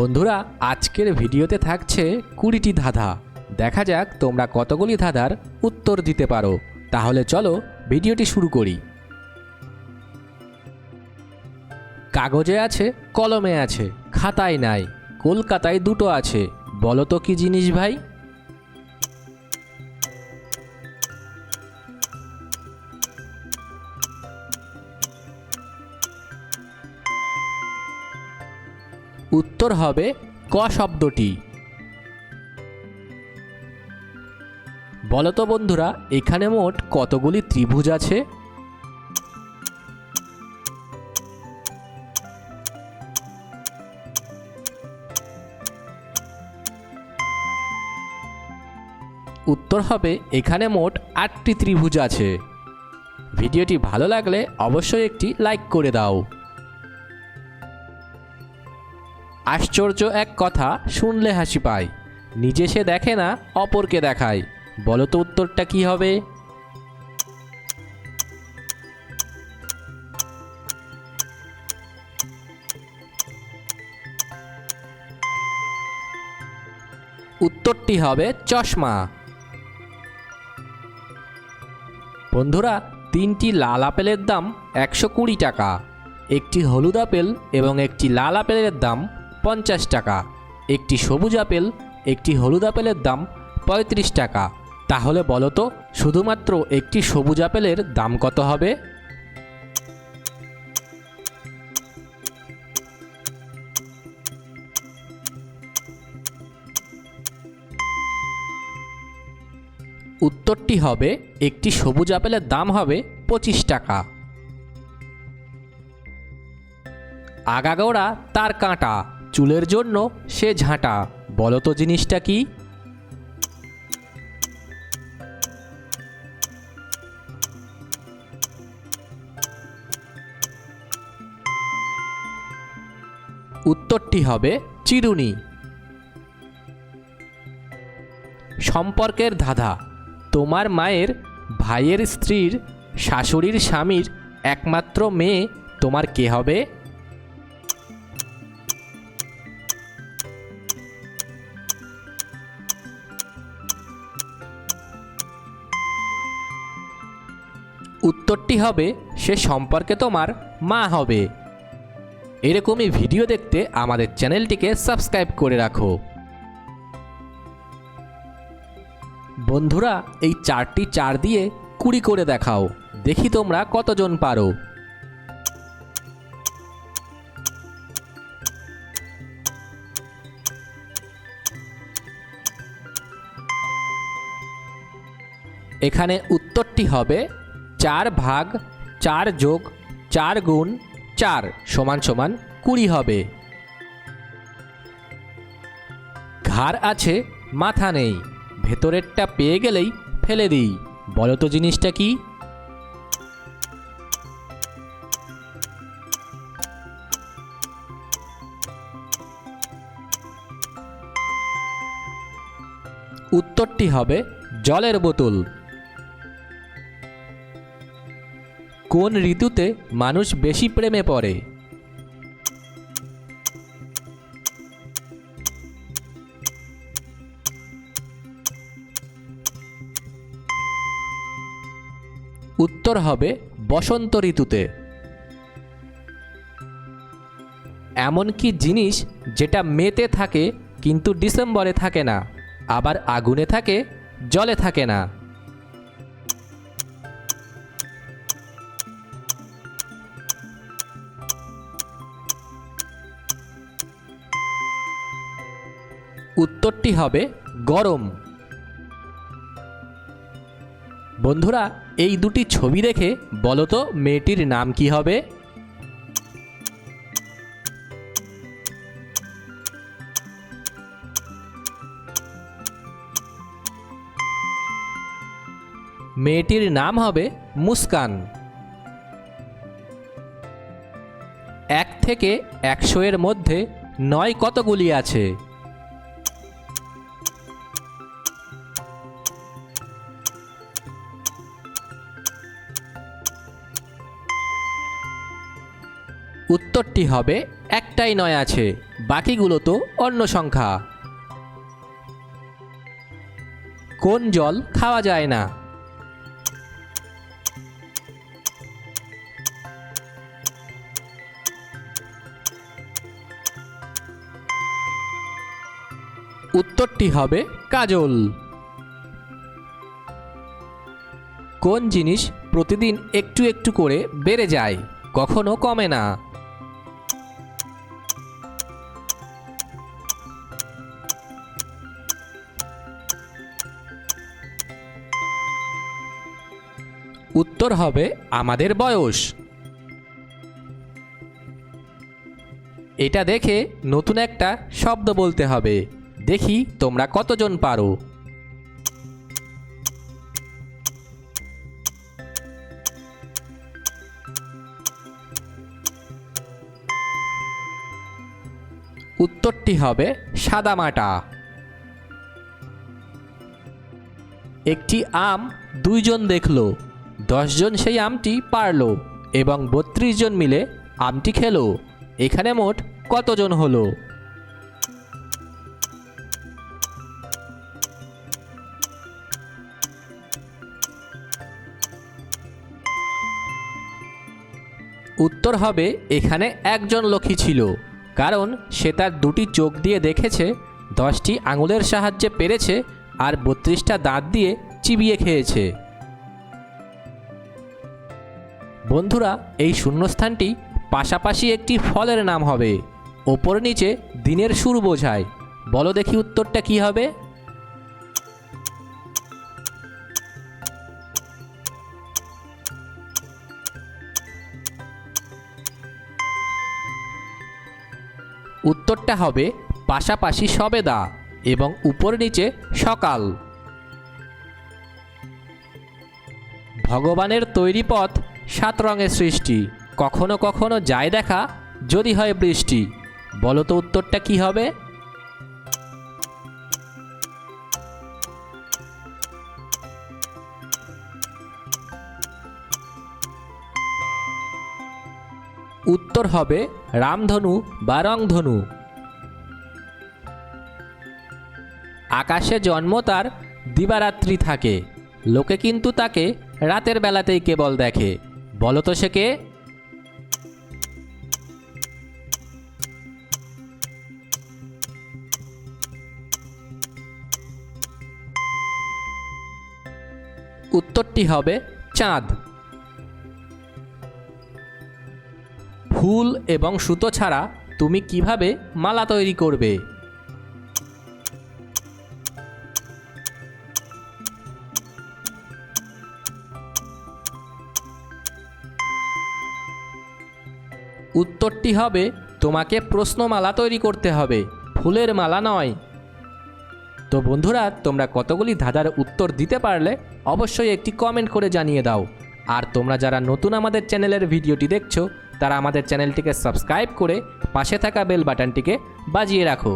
বন্ধুরা, আজকের ভিডিওতে থাকছে কুড়িটি ধাঁধা। দেখা যাক তোমরা কতগুলি ধাঁধার উত্তর দিতে পারো। তাহলে চলো ভিডিওটি শুরু করি। কাগজে আছে, কলমে আছে, খাতায় নাই, কলকাতায় দুটো আছে। বলো তো কি জিনিস ভাই? উত্তর হবে ক শব্দটি। বলো তো বন্ধুরা, এখানে মোট কতগুলি ত্রিভুজ আছে? উত্তর হবে এখানে মোট আটটি ত্রিভুজ আছে। ভিডিওটি ভালো লাগলে অবশ্যই একটি লাইক করে দাও। আশ্চর্য এক কথা শুনলে হাসি পায়। নিজে সে দেখে না, অপরকে দেখায়। বলো তো উত্তরটা কি হবে? উত্তরটি হবে চশমা। বন্ধুরা, তিনটি লাল আপেলের দাম একশো কুড়ি টাকা। একটি হলুদ আপেল এবং একটি লাল আপেলের দাম পঞ্চাশ টাকা। একটি সবুজ আপেল, একটি হলুদ আপেলের দাম পঁয়ত্রিশ টাকা। তাহলে বলো তো, শুধুমাত্র একটি সবুজ আপেলের দাম কত হবে? উত্তরটি হবে, একটি সবুজ আপেলের দাম হবে পঁচিশ টাকা। আগাগোড়া তার কাঁটা। চুলের জন্য সে ঝাঁটা। বলো তো জিনিসটা কি? উত্তরটি হবে চিরুনি। সম্পর্কের ধাঁধা। তোমার মায়ের, ভাইয়ের স্ত্রীর, শাশুড়ির স্বামীর একমাত্র মেয়ে তোমার কে হবে? উত্তরটি হবে, সে সম্পর্কে তোমার মা হবে। এরকমই ভিডিও দেখতে আমাদের চ্যানেলটিকে সাবস্ক্রাইব করে রাখো। বন্ধুরা, এই চারটি চার দিয়ে কুড়ি করে দেখাও। দেখি তোমরা কতজন পারো। এখানে উত্তরটি হবে চার ভাগ, চার যোগ, চার গুণ, চার সমান সমান কুড়ি হবে। ঘাড় আছে, মাথা নেই। ভেতরেরটা পেয়ে গেলেই ফেলে দিই। বলো তো জিনিসটা কি? উত্তরটি হবে জলের বোতল। কোন ঋতুতে মানুষ বেশি প্রেমে পড়ে? উত্তর হবে বসন্ত ঋতুতে। এমন কি জিনিস যেটা মেতে থাকে কিন্তু ডিসেম্বরে থাকে না, আবার আগুনে থাকে, জলে থাকে না। উত্তরটি হবে গরম। বন্ধুরা, এই দুটি ছবি দেখে বলো তো মেয়েটির নাম কি হবে? মেয়েটির নাম হবে মুস্কান। এক থেকে একশো এর মধ্যে নয় কতগুলি আছে? উত্তরটি হবে, একটাই নয় আছে, বাকিগুলো তো অন্য সংখ্যা। কোন জল খাওয়া যায় না? উত্তরটি হবে, কাজল। কোন জিনিস প্রতিদিন একটু একটু করে বেড়ে যায়, কখনো কমে না। উত্তর হবে আমাদের বয়স। এটা দেখে নতুন একটা শব্দ বলতে হবে। দেখি তোমরা কতজন পারো। উত্তরটি হবে সাদামাটা একটি আম দুইজন দেখল। দশজন সেই আমটি পারল এবং বত্রিশ জন মিলে আমটি খেলো। এখানে মোট কতজন হলো? উত্তর হবে, এখানে একজন লোকই ছিল, কারণ সে তার দুটি চোখ দিয়ে দেখেছে, দশটি আঙুলের সাহায্যে পেরেছে, আর বত্রিশটা দাঁত দিয়ে চিবিয়ে খেয়েছে। বন্ধুরা, এই শূন্যস্থানটি পাশাপাশি একটি ফলের নাম হবে। ওপর নিচে দিনের শুরু বোঝায়। বলো দেখি উত্তরটা কি হবে? উত্তরটা হবে পাশাপাশি সবেদা এবং উপর নিচে সকাল। ভগবানের তৈরি পথ সাত রঙের সৃষ্টি। কখনো কখনো যায় দেখা, যদি হয় বৃষ্টি। বলো তো উত্তরটা কি হবে? উত্তর হবে রামধনু বা রংধনু। আকাশে জন্ম তার দিবারাত্রি থাকে। লোকে কিন্তু তাকে রাতের বেলাতেই কেবল দেখে। বলো তো সে কে? উত্তরটি হবে চাঁদ। ফুল এবং সুতো ছাড়া তুমি কীভাবে মালা তৈরি করবে? উত্তরটি হবে, তোমাকে প্রশ্নমালা তৈরি করতে হবে, ফুলের মালা নয়। তো বন্ধুরা, তোমরা কতগুলি ধাঁধার উত্তর দিতে পারলে অবশ্যই একটি কমেন্ট করে জানিয়ে দাও। আর তোমরা যারা নতুন আমাদের চ্যানেলের ভিডিওটি দেখছ, তারা আমাদের চ্যানেলটিকে সাবস্ক্রাইব করে পাশে থাকা বেল বাটনটিকে বাজিয়ে রাখো।